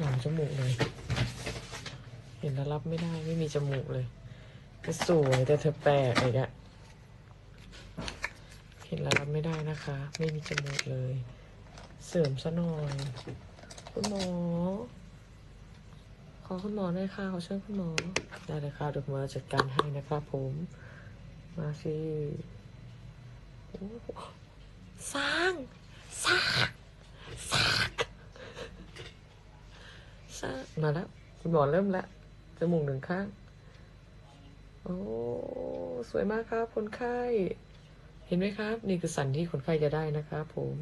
หลังจมูกเลย เห็นแล้วรับไม่ได้ไม่มีจมูกเลยก็สวยแต่เธอแปลกอีกอะเห็นแล้วรับไม่ได้นะคะ ไม่มีจมูกเลย เสริมซะหน่อย คุณหมอ ขอคุณหมอหน่อยค่ะขอเชิญคุณหมอ ได้เลยค่ะเดี๋ยวหมอจัดการให้นะครับผม มาสิโอ้สร้างสร้างสร้างสร้าง มาแล้ว คุณหมอเริ่มแล้วจมูกหนึ่งข้าง โอ้ สวยมากครับ คนไข้ เห็นไหมครับ นี่คือสันที่คนไข้จะได้นะครับผม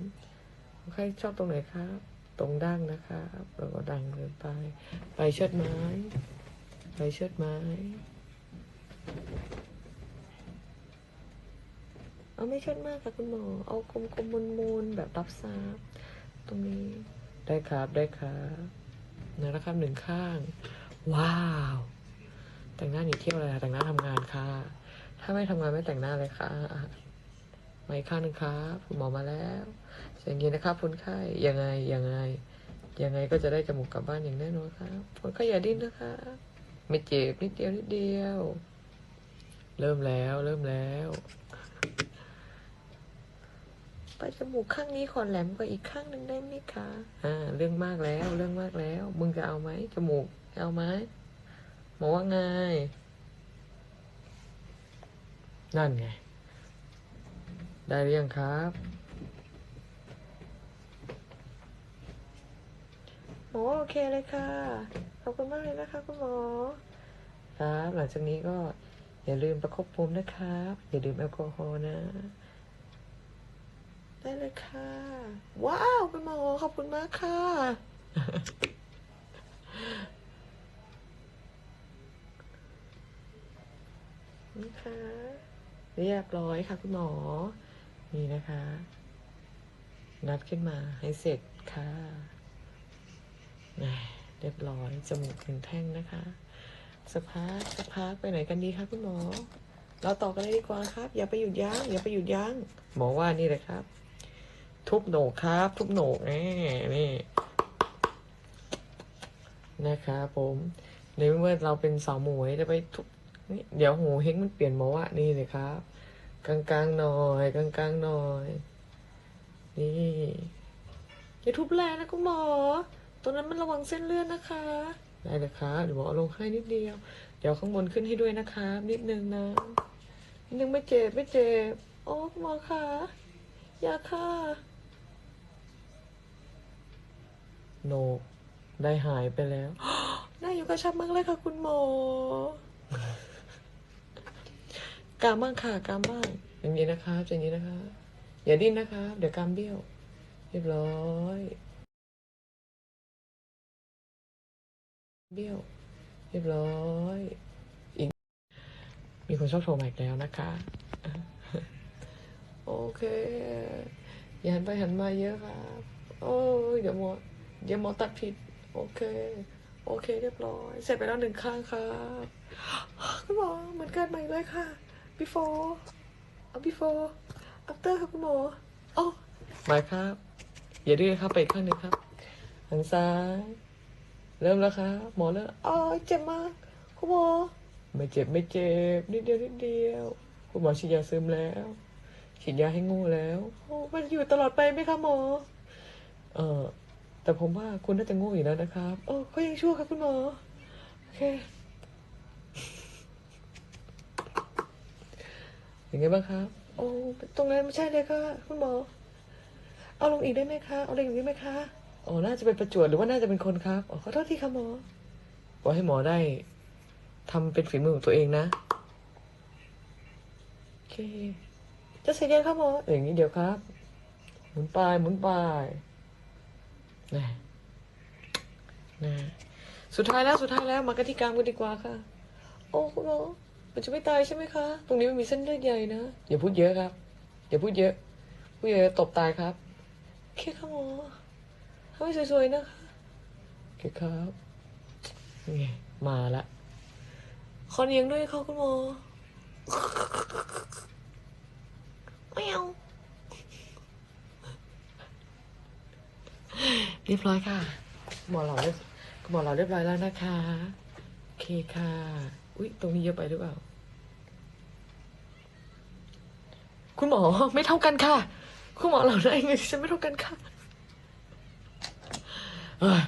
คนไข้ชอบตรงไหนครับ ตรงดั้งนะครับแล้วก็ดังเกินไป ไปเชิดไม้ ไปเชิดไม้เอาไม่เชิดมากค่ะคุณหมอ เอากลมๆมนๆแบบรับทราบตรงนี้ ได้ครับ ได้ครับ นะครับหนึ่งข้าง ว้าว แต่งหน้าหนีเที่ยวเลยค่ะแต่งหน้าทำงานค่ะ ถ้าไม่ทำงานไม่แต่งหน้าเลยค่ะมาอีกข้างหนึ่งครับหมอมาแล้วเสียงเย็นนะครับคนไข้ยังไงยังไง ยังไงก็จะได้จมูกกลับบ้านอย่างแน่นอนครับคนไข้อย่าดิ้นนะคะไม่เจ็บนิดเดียวนิดเดียว เริ่มแล้วเริ่มแล้ว ไปจมูกข้างนี้ขอแหลมกว่าอีกข้างหนึ่งได้ไหมคะอ่าเรื่องมากแล้วเรื่องมากแล้ว มึงจะเอาไหมจมูกจะเอาไหมหมอว่าไงนั่นไง ได้หรือยังครับหมอโอเคเลยค่ะ ขอบคุณมากเลยนะคะคุณหมอ ครับ หลังจากนี้ก็อย่าลืมประคบภูมินะครับ อย่าดื่มแอลกอฮอล์นะ ได้เลยค่ะ ว้าวคุณหมอขอบคุณมากค่ะ นี่ค่ะ เรียบร้อยค่ะคุณหมอ นี่นะคะ นัดขึ้นมาให้เสร็จค่ะเรียบร้อย จมูกหนึ่งแท่งนะคะสักพักสักพักไปไหนกันดีคะคุณหมอ เราต่อกันเลยดีกว่าครับ อย่าไปหยุดยัง้งอย่าไปหยุดยัง้งหมอว่านี่เลยครับ ทุบโหนกครับ ทุบโหนกแน่นี่นะครับผมในเมื่อเราเป็นสาวหมวยจะไปทุบนี่เดี๋ยวหูเฮงมันเปลี่ยนมาว่านี่เลยครับ กลางๆหน่อยกลางๆหน่อย นี่อย่าทุบแรงนะคุณหมอตัวนั้นมันระวังเส้นเลือดนะคะ ได้เลยครับเดี๋ยวหมอลงให้นิดเดียว เดี๋ยวข้างบนขึ้นให้ด้วยนะครับนิดนึงนะนิดนึงไม่เจ็บไม่เจ็บโอ้คุณหมอคะอย่าค่ะ โหนกได้หายไปแล้ว น่าอยู่กระชับมากเลยค่ะคุณหมอกามบ้างค่ะกามบ้างอย่างนี้นะครับอย่างนี้นะคะอย่าดิ้นนะคะเดี๋ยวกามเบี้ยว เรียบร้อย เบี้ยว เรียบร้อยอีกมีคนชอบโทรมาอีกแล้วนะคะ โอเค อย่าหันไปหันมาเยอะครับ โอ้ยเดี๋ยวหมอ เดี๋ยวหมอตัดผิด โอเค โอเค เรียบร้อย เสร็จไปแล้วหนึ่งข้างครับคุณหมอเหมือนกันใหม่เลยค่ะ before เอา before after ค่ะคุณหมอโอ้มาครับ อย่าดื้อครับไปอีกข้างหนึ่งครับทางซ้าย เริ่มแล้วครับหมอเริ่มอ๋อเจ็บมากคุณหมอไม่เจ็บไม่เจ็บนิดเดียวนิดเดียวคุณหมอฉีดยาซึมแล้วฉีดยาให้งูแล้วโอ้มันอยู่ตลอดไปไหมคะหมอ เออ แต่ผมว่าคุณน่าจะโง่อยู่แล้วนะครับ โอ้เขายังชั่วครับคุณหมอ โอเคอยังไงบ้างครับ โอ้ตรงนั้นไม่ใช่เลยค่ะคุณหมอ เอาลงอีกได้ไหมคะเอาลงอีกได้ไหมคะอ๋อน่าจะเป็นประจวดหรือว่าน่าจะเป็นคนครับอ๋อขอโทษที่ค่ะหมอขอให้หมอได้ทำเป็นฝีมือของตัวเองนะโอเคจะเสร็จยังครับหมออย่างนี้เดี๋ยวครับ หมุนไปหมุนไป นะนะสุดท้ายแล้วสุดท้ายแล้วมากันที่กลางกันดีกว่าค่ะ โอ้คุณหมอมันจะไม่ตายใช่ไหมคะ ตรงนี้มันมีเส้นเลือดใหญ่นะ อย่าพูดเยอะครับ อย่าพูดเยอะ พูดเยอะตบตายครับโอเคค่ะหมอทำให้สวยๆนะคะโอเคครับนี่มาละขอเลี้ยงด้วยค่ะคุณหมอไม่เอา เรียบร้อยค่ะ หมอเราเรียบหมอเราเรียบร้อยแล้วนะคะโอเคค่ะ อุ๊ยตรงนี้เยอะไปหรือเปล่า คุณหมอไม่เท่ากันค่ะ คุณหมอเราได้ไงฉันไม่เท่ากันค่ะเอ้ย